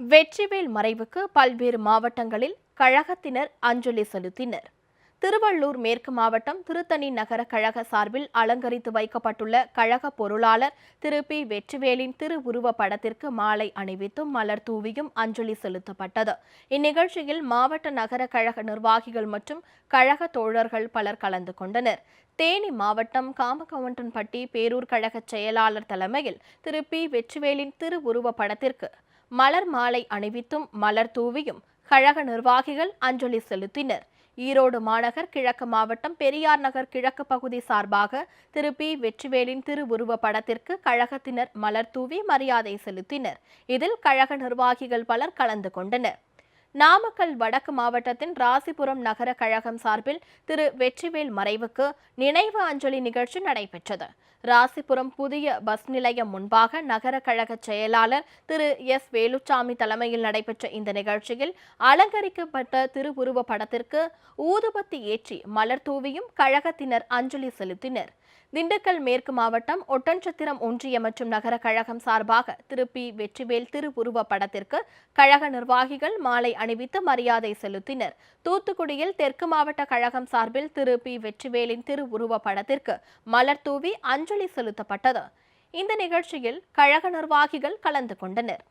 வெற்றிவேல் மறைவுக்கு பல்வேறு மாவட்டங்களில் கழகத்தினர் அஞ்சலி செலுத்தினர். திருவள்ளூர் மேற்கு மாவட்டம் திருத்தணி நகர கழக சார்பில் அலங்கரித்து வைக்கப்பட்டுள்ள கழக பொருளாளர் திரு. பி. வெற்றிவேலின் திருவுருவ படத்திற்கு மாலை அணிவித்தும் மலர் தூவியும் அஞ்சலி செலுத்தப்பட்டது. இந்நிகழ்ச்சியில் மாவட்ட நகர கழக நிர்வாகிகள் மற்றும் கழக தோழர்கள் பலர் கலந்து கொண்டனர். தேனி மாவட்டம் காமகவுண்டன்பட்டி பேரூர் கழக செயலாளர் தலைமையில் திரு. பி. வெற்றிவேலின் திருவுருவ படத்திற்கு மலர் மாலை அணிவித்தும் மலர் தூவியும் கழக நிர்வாகிகள் அஞ்சலி செலுத்தினர். ஈரோடு மாநகர் கிழக்கு மாவட்டம் பெரியார் நகர் கிழக்கு பகுதி சார்பாக திரு. பி. வெற்றிவேலின் திருவுருவ படத்திற்கு கழகத்தினர் மலர் தூவி மரியாதை செலுத்தினர். இதில் கழக நிர்வாகிகள் பலர் கலந்து கொண்டனர். நாமக்கல் வடக்கு மாவட்டத்தின் ராசிபுரம் நகர கழகம் சார்பில் திரு வெற்றிவேல் மறைவுக்கு நினைவு அஞ்சலி நிகழ்ச்சி நடைபெற்றது. ராசிபுரம் புதிய பஸ் நிலையம் முன்பாக நகர கழக செயலாளர் திரு எஸ். வேலுச்சாமி தலைமையில் நடைபெற்ற இந்த நிகழ்ச்சியில் அலங்கரிக்கப்பட்ட திருவுருவ படத்திற்கு ஊதுபத்தி ஏற்றி மலர் தூவியும் கழகத்தினர் அஞ்சலி செலுத்தினர். திண்டுக்கல் மேற்கு மாவட்டம் ஒட்டன்சத்திரம் ஒன்றிய மற்றும் நகர கழகம் சார்பாக திருப்பி வெற்றிவேல் திருவுருவ படத்திற்கு கழக நிர்வாகிகள் மாலை அணிவித்து மரியாதை செலுத்தினர். தூத்துக்குடியில் தெற்கு மாவட்ட கழகம் சார்பில் திரு. பி. வெற்றிவேலின் திருவுருவ படத்திற்கு மலர் தூவி அஞ்சலி செலுத்தப்பட்டது. இந்த நிகழ்ச்சியில் கழக நிர்வாகிகள் கலந்து கொண்டனர்.